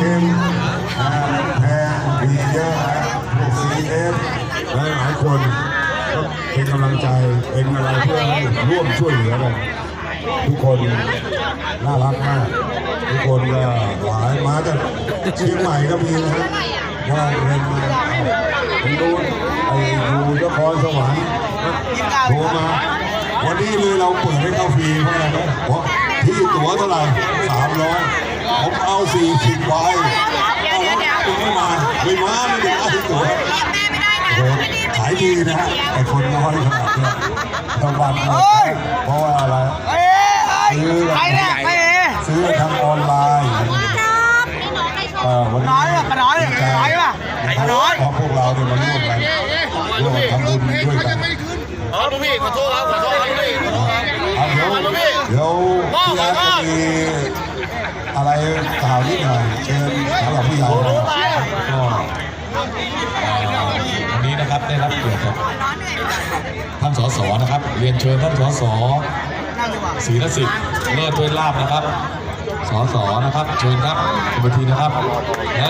ค็มนะแพงมีเยอะนะพวกซีเอฟหลายหลายคนเป็นกำลังใจเป็นอะไรเพื่อให้ร่วมช่วยเหลือกันทุกคนน่ารักมากทุกคนก็หลา มาจากเชียงใหม่ก็มีนะฮะว่าเรียนมาผมดูไอ้อยู่นครสวรรค์โทรมา วันนี้เลยเราเปิดให้เข้าฟรีเพราะอะไรเพราะที่ตั๋วเท่าไหร่สามร้อยผมเอาสี่สิบใบเอาคุณไม่มาไม่มาไม่ได้เอาที่ตั๋วขายดีนะฮะแต่คนน้อยขนาดนี้ต้งวันเพราะว่าอะไร เอ้ย ซื้อ ใครเนี่ยใครเอ๋ ซื้อทางออนไลน์เอ่อ วันนี้น้อยป่ะปลาน้อยป่ะน้อยป่ะปลาน้อยเพราะพวกเราเนี่ยมาร่วมกันร่วมทำบุญด้วยกันอ๋อลูกพี่ขอโทษครับขอโทษครับลูกพี่ขอโทษครับเอาเดี๋ยวเดี๋ยวพี่แอ๊ดจะมีอะไรกล่าวนิดหน่อยเชิญสำหรับผู้ใหญ่นะครับก็เอ่อวันนี้นะครับได้รับเกียรติจากท่านสสนะครับ เรียนเชิญท่านสสศรีนสิทธิ์เลิศด้วยลาบนะครับ สสนะครับ เชิญครับบนทีนะครับและ